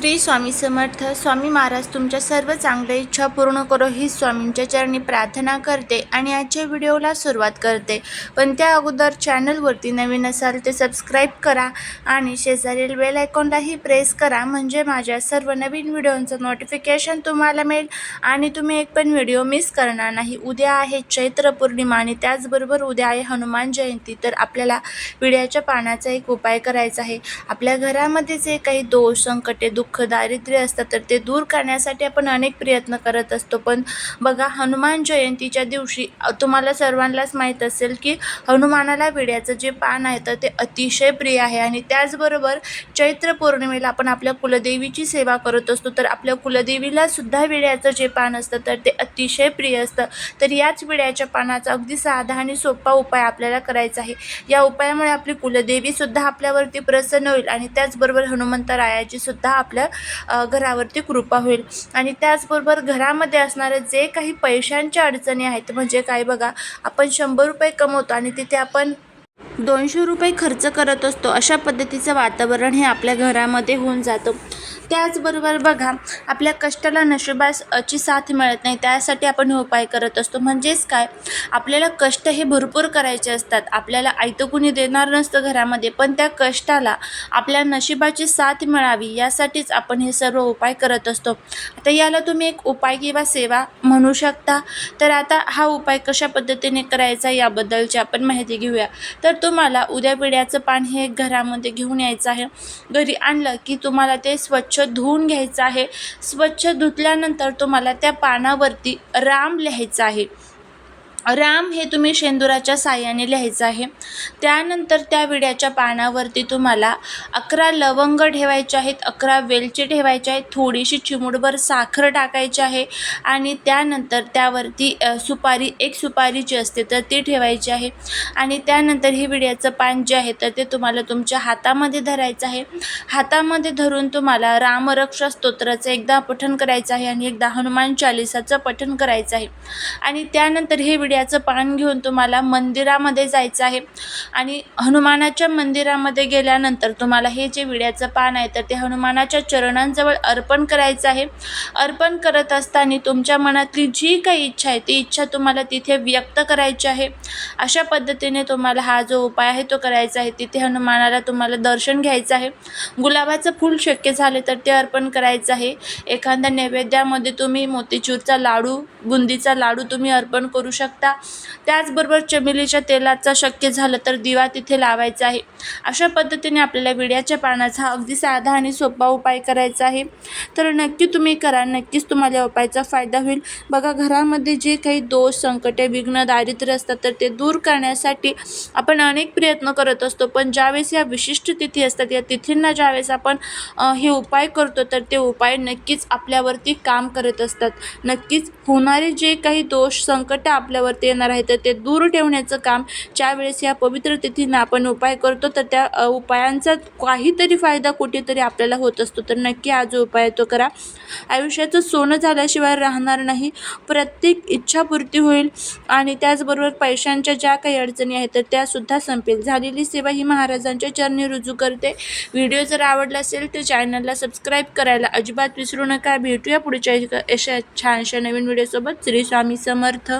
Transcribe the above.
श्री स्वामी समर्थ स्वामी महाराज तुमच्या सर्व चांगल्या इच्छा पूर्ण करो ही स्वामींच्या चरणी प्रार्थना करते आणि आजच्या व्हिडिओला सुरुवात करते. पण त्या अगोदर चॅनलवरती नवीन असाल ते सबस्क्राईब करा आणि शेजारील बेल आयकॉनलाही प्रेस करा म्हणजे माझ्या सर्व नवीन व्हिडिओंचं नोटिफिकेशन तुम्हाला मिळेल आणि तुम्ही एक पण व्हिडिओ मिस करणार नाही. उद्या आहे चैत्र पौर्णिमा आणि त्याचबरोबर उद्या आहे हनुमान जयंती तर आपल्याला विड्याच्या पानाचा एक उपाय करायचा आहे. आपल्या घरामध्ये जे काही दोष संकटे दुःख दारिद्र्य असतात तर ते दूर करण्यासाठी आपण अनेक प्रयत्न करत असतो. पण बघा हनुमान जयंतीच्या दिवशी तुम्हाला सर्वांनाच माहीत असेल की हनुमानाला विड्याचं जे पान आहे तर ते अतिशय प्रिय आहे. आणि त्याचबरोबर चैत्र पौर्णिमेला आपण आपल्या कुलदेवीची सेवा करत असतो तर आपल्या कुलदेवीला सुद्धा विड्याचं जे पान असतं तर ते अतिशय प्रिय असतं. तर याच विड्याच्या पानाचा अगदी साधा आणि सोपा उपाय आपल्याला करायचा आहे. या उपायामुळे आपली कुलदेवी सुद्धा आपल्यावरती प्रसन्न होईल आणि त्याचबरोबर हनुमंतरायाची सुद्धा आपल्या आपल्या घरावरती कृपा होईल. आणि त्याचबरोबर घरामध्ये असणारे जे काही पैशांच्या अडचणी आहेत म्हणजे काय बघा आपण शंभर रुपये कमवतो आणि तिथे आपण दोनशे रुपये खर्च करत असतो अशा पद्धतीचं वातावरण हे आपल्या घरामध्ये होऊन जातं. त्याचबरोबर बघा आपल्या कष्टाला नशिबाची साथ मिळत नाही. त्यासाठी आपण हे उपाय करत असतो. म्हणजेच काय? आपल्याला कष्ट हे भरपूर करायचे असतात. आपल्याला आयतं कुणी देणार नसतं घरामध्ये पण त्या कष्टाला आपल्या नशिबाची साथ मिळावी यासाठीच आपण हे सर्व उपाय करत असतो. आता याला तुम्ही एक उपाय किंवा सेवा म्हणू शकता. तर आता हा उपाय कशा पद्धतीने करायचा याबद्दलची आपण माहिती घेऊया. तर तुम्हाला उद्या पिढ्याचं पाणी हे घरामध्ये घेऊन यायचं आहे. घरी आणलं की तुम्हाला ते स्वच्छ धुवून घ्यायचं आहे. स्वच्छ धुतल्यानंतर तुम्हाला त्या पानावरती राम लिहायचा आहे. राम हे तुम्ही शेंदुराच्या साह्याने लिहायचं आहे. त्यानंतर त्या विड्याच्या पानावरती तुम्हाला अकरा लवंग ठेवायचे आहेत अकरा वेलची ठेवायचे आहेत थोडीशी चिमूटभर साखर टाकायची आहे आणि त्यानंतर त्यावरती सुपारी एक सुपारी जी असते तर ती ठेवायची आहे. आणि त्यानंतर हे विड्याचं पान जे आहे तर ते तुम्हाला तुमच्या हातामध्ये धरायचं आहे. हातामध्ये धरून तुम्हाला रामरक्षा स्तोत्राचं एकदा पठण करायचं आहे आणि एकदा हनुमान चालिसाचं पठण करायचं आहे. आणि त्यानंतर हे विड्याचं पान घेऊन तुम्हाला मंदिरामध्ये जायचं आहे. आणि हनुमानाच्या मंदिरामध्ये गेल्यानंतर तुम्हाला हे जे विड्याचं पान आहे तर ते हनुमानाच्या चरणांजवळ अर्पण करायचं आहे. अर्पण करत असताना तुमच्या मनातली जी काही इच्छा आहे ती इच्छा तुम्हाला तिथे व्यक्त करायची आहे. अशा पद्धतीने तुम्हाला हा जो उपाय आहे तो करायचा आहे. तिथे हनुमानाला तुम्हाला दर्शन घ्यायचं आहे. गुलाबाचं फूल शक्य झाले तर ते अर्पण करायचं आहे. एखाद्या नैवेद्यामध्ये तुम्ही मोतीचूरचा लाडू बुंदीचा लाडू तुम्ही अर्पण करू शकता. त्याचबरोबर चमेलीच्या तेलाचा शक्य झालं तर दिवा तिथे लावायचा आहे. अशा पद्धतीने आपल्याला विड्याच्या पानाचा अगदी साधा आणि सोपा उपाय करायचा आहे. तर नक्की तुम्ही करा नक्कीच तुम्हाला या उपायाचा फायदा होईल. बघा घरामध्ये जे काही दोष संकटे विघ्न दारिद्र्य असतात तर ते दूर करण्यासाठी आपण अनेक प्रयत्न करत असतो. पण ज्यावेळेस या विशिष्ट तिथी असतात या तिथींना ज्यावेळेस आपण हे उपाय करतो तर ते उपाय नक्कीच आपल्यावरती काम करत असतात. नक्कीच होणारे जे काही दोष संकट आपल्यावरती येणार आहे तर ते दूर ठेवण्याचं काम ज्यावेळेस या पवित्र तिथींना आपण उपाय करतो तर त्या उपायांचा काहीतरी फायदा कुठेतरी आपल्याला होत असतो. तर नक्की हा जो उपाय तो करा. आयुष्याचं सोनं झाल्याशिवाय राहणार नाही. प्रत्येक इच्छापूर्ती होईल आणि त्याचबरोबर पैशांच्या ज्या काही अडचणी आहेत तर त्यासुद्धा संपेल. झालेली सेवा ही महाराजांच्या चरणी रुजू करते. व्हिडिओ जर आवडला असेल तर चॅनलला सबस्क्राईब करायला अजिबात विसरू नका. भेटूया पुढच्या अशा छानशा नवीन व्हिडिओसोबत. श्री स्वामी समर्थ.